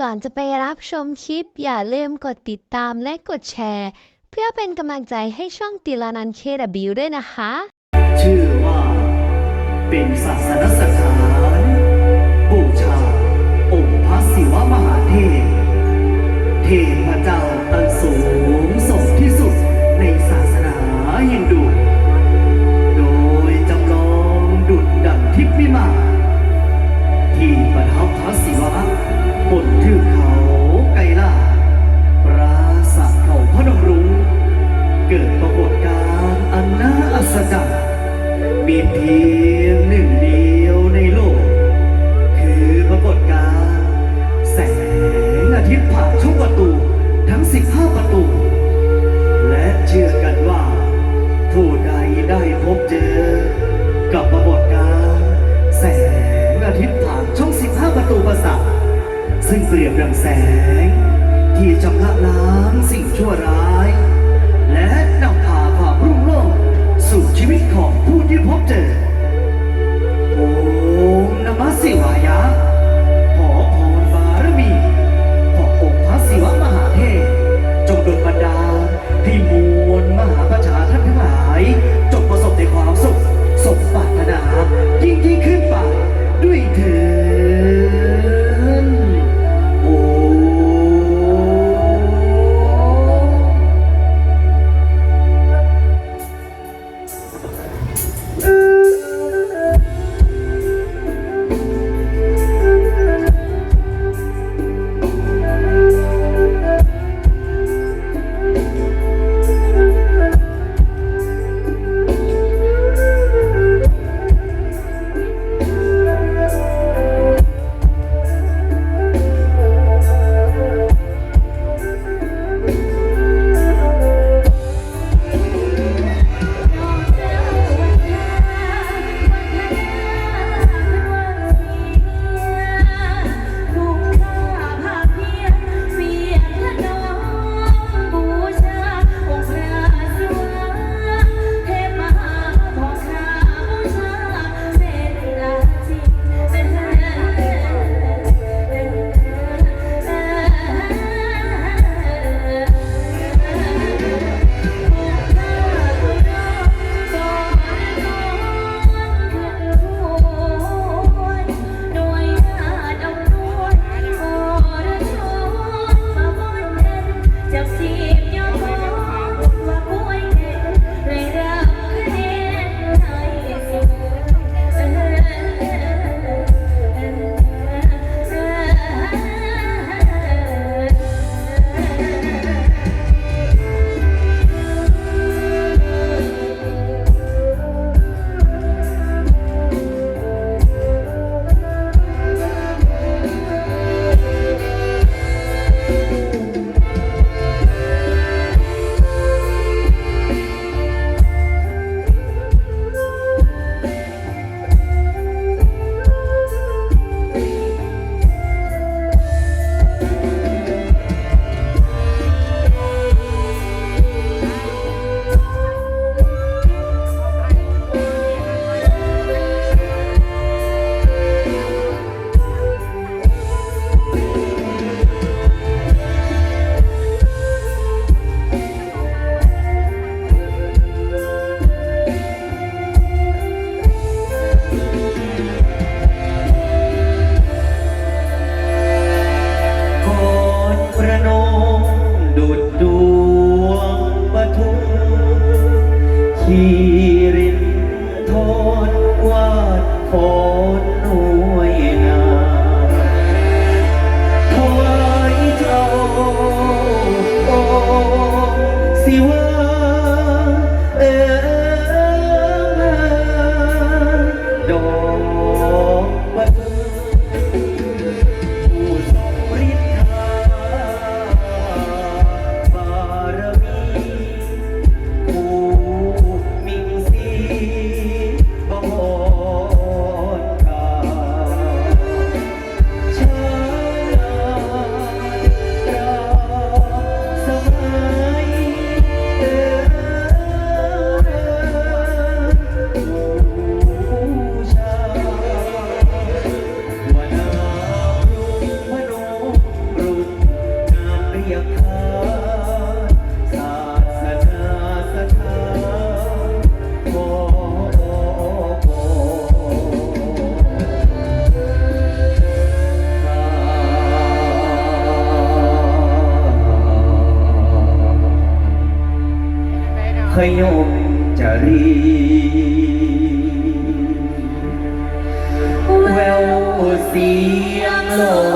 ก่อนจะไปรับชมคลิป อย่าลืมกดติดตามและกดแชร์ เพื่อเป็นกำลังใจให้ช่องติลานันเคดบิวด้วยนะคะ ชื่อว่า เป็นศาสนสถานบูชาองค์พระศิวมหาเทพเทพเจ้าตังังแสง ที่ชำระล้างสิ่งชั่วร้าย และนำพาความรุ่งโรจน์สู่ชีวิตของผู้ที่พบเจอ โอมนมัสสิวายะ see รีกเธอศาสนาสถโอโอโอขยมจรีแววเสียงโล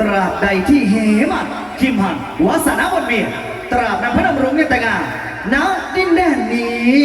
ตราบใดที่เหมัดคิมหันวาสนาบนเมียตราบนั้นพระดำรงเนี่ยแต่งงานณดินแดนนี้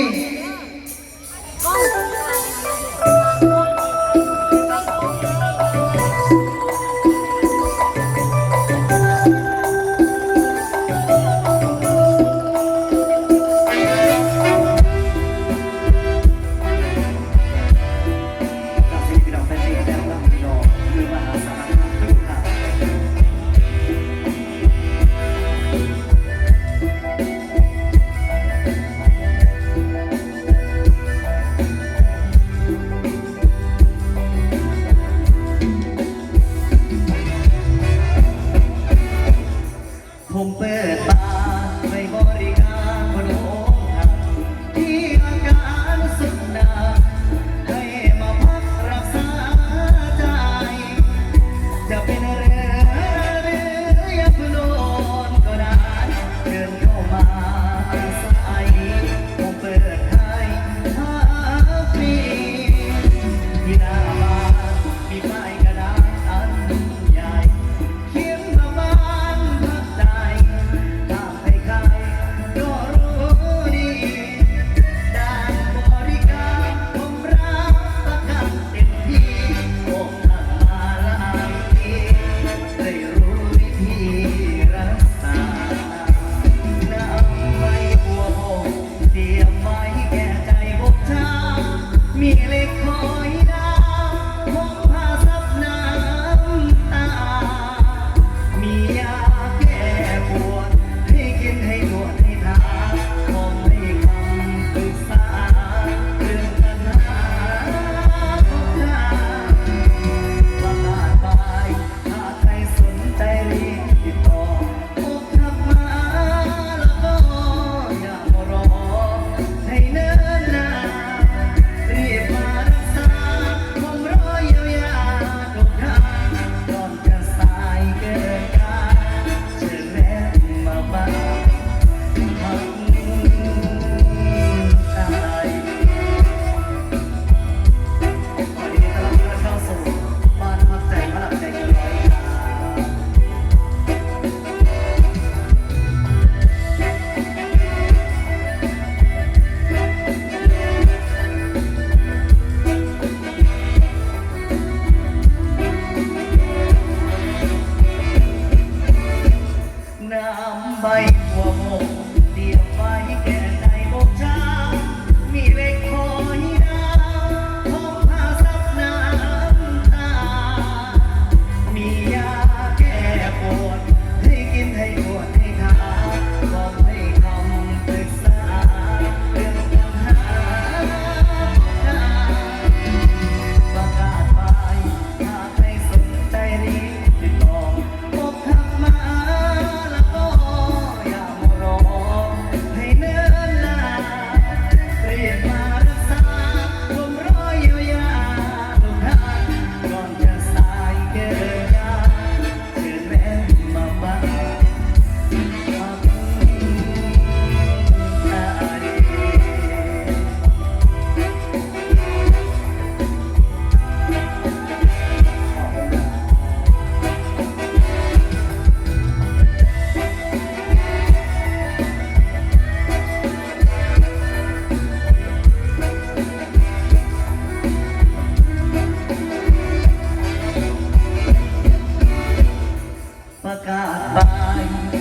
pagkakatay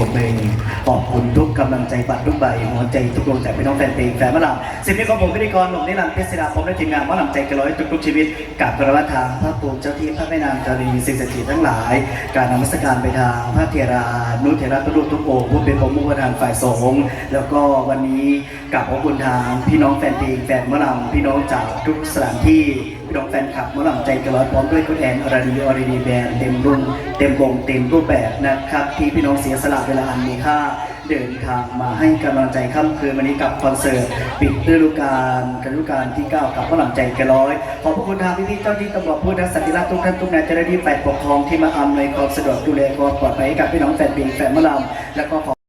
สียงผมเพลงขอบคุณทุกกำลังใจบัตรทุกใบหัวใจทุกดวงใจพี่น้องแฟนเพลงแฟนมะลาสิบนี้ของผมพิธีกรหนุ่มนิรันดร์เพชรศิลาผมและทีมงานมะลำใจกระร้อยทุกๆชีวิตกับพระวัฒทางพระภูมิเจ้าที่พระแม่นางจารีสิ่งศักดิ์สิทธิ์ทั้งหลาย การนมัสการไปทางพระเทรานุเทระตุลุทุกโองค์ผู้เป็นองค์มุขทานฝ่ายสงฆ์แล้วก็วันนี้กับขอบคุณทางพี่น้องแฟนเพลงแฟนมะลำพี่น้องจากทุกสถานที่พี่น้องแฟนคลับมอลำใจกระร้อยพร้อมด้วยคุณแอนอรดีอรดีแบนด์เต็มรุ่นเต็มวงเต็มรูปแบบนะครับ ที่พี่น้องเสียสละเวลาอันมีค่าเดินทางมาให้กำลังใจค่ำคืนวันนี้กับคอนเสิร์ตปิดฤดูกาลฤดูกาลที่ 9 กับหมอลำใจกระร้อย ขอบพระคุณทางพี่ๆเจ้าที่ตำรวจผู้ทักสันติราษทุกท่านทุกนายเจ้าหน้าที่ฝ่ายปกครองที่มาอำนวยความสะดวกดูแลความปลอดภัยให้กับพี่น้องแฟนเพลงแฟนมอลำและก็ขอ